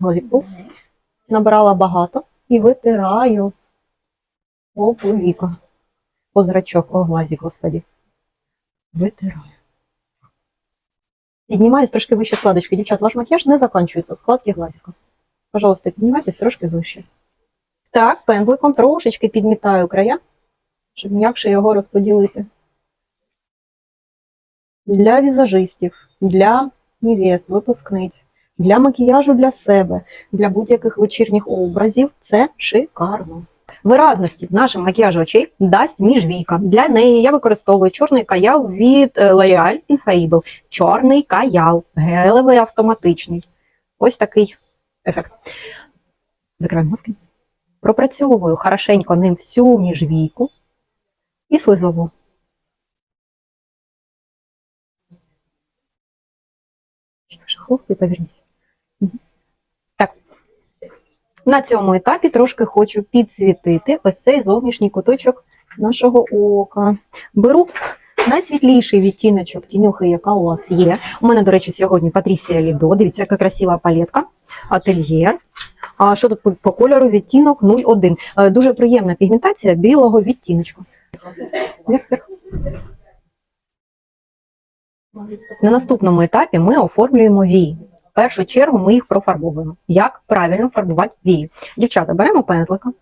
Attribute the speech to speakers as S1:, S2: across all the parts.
S1: Глазівку. Набрала багато і витираю по повіка. По зрачок, по глазі, господі. Витираю. Піднімаюсь трошки вище складочки. Дівчат, ваш макіяж не закінчується в складці глазіка. Пожалуйста, піднімайтесь трошки вище. Так, пензликом трошечки підмітаю края, щоб м'якше його розподілити. Для візажистів, для невест, випускниць, для макіяжу для себе, для будь-яких вечірніх образів це шикарно. Виразності нашим макіяжу очей дасть міжвійка. Для неї я використовую чорний каял від е, L'Oreal Infallible. Чорний каял, гелевий автоматичний. Ось такий ефект. Закриваємо маски. Пропрацьовую хорошенько ним всю міжвійку і слизову. Хлопці, поверніться. На цьому етапі трошки хочу підсвітити ось цей зовнішній куточок нашого ока. Беру найсвітліший відтіночок тінюхи, яка у вас є. У мене, до речі, сьогодні Патрісія Лідо. Дивіться, яка красива палетка. Ательєр. А що тут по- кольору? Відтінок 01. Е, Дуже приємна пігментація білого відтіночку. На наступному етапі ми оформлюємо вії. Першу чергу ми їх профарбовуємо. Як правильно фарбувати вії? Дівчата, беремо пензлика,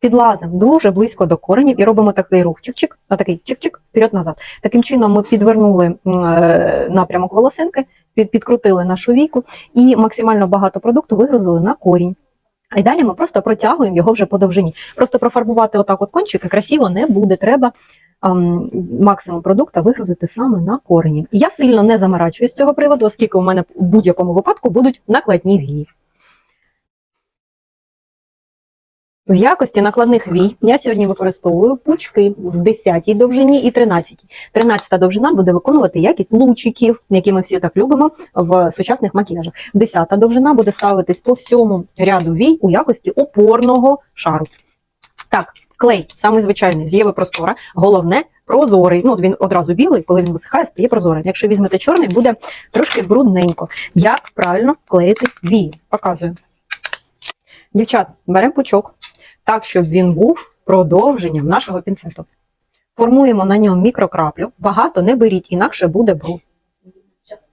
S1: підлазимо дуже близько до коренів і робимо такий рух чик-чик, а такий чик-чик, вперед-назад. Таким чином ми підвернули е, напрямок волосинки, під, підкрутили нашу війку і максимально багато продукту вигрузили на корінь. І далі ми просто протягуємо його вже по довжині. Просто профарбувати отак от кончики красиво не буде. Треба максимум продукту вигрузити саме на корені. Я сильно не заморачуюсь з цього приводу, оскільки у мене в будь-якому випадку будуть накладні вії. В якості накладних вій я сьогодні використовую пучки в 10 довжині і 13. 13 довжина буде виконувати якість лучиків, які ми всі так любимо в сучасних макіяжах. 10 довжина буде ставитись по всьому ряду вій у якості опорного шару. Так, клей, самий звичайний з Єви Простора. Головне прозорий. Ну, він одразу білий, коли він висихає, стає прозорим. Якщо візьмете чорний, буде трошки брудненько. Як правильно клеїти вії? Показую. Дівчат, беремо пучок так, щоб він був продовженням нашого пінцету. Формуємо на ньому мікрокраплю. Багато не беріть, інакше буде бруд.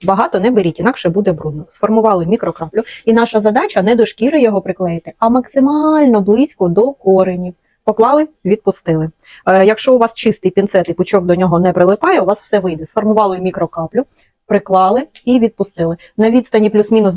S1: Багато не беріть, інакше буде брудно. Сформували мікрокраплю. І наша задача не до шкіри його приклеїти, а максимально близько до коренів. Поклали, відпустили. Е, якщо у вас чистий пінцет і пучок до нього не прилипає, у вас все вийде. Сформували мікрокаплю, приклали і відпустили. На відстані плюс-мінус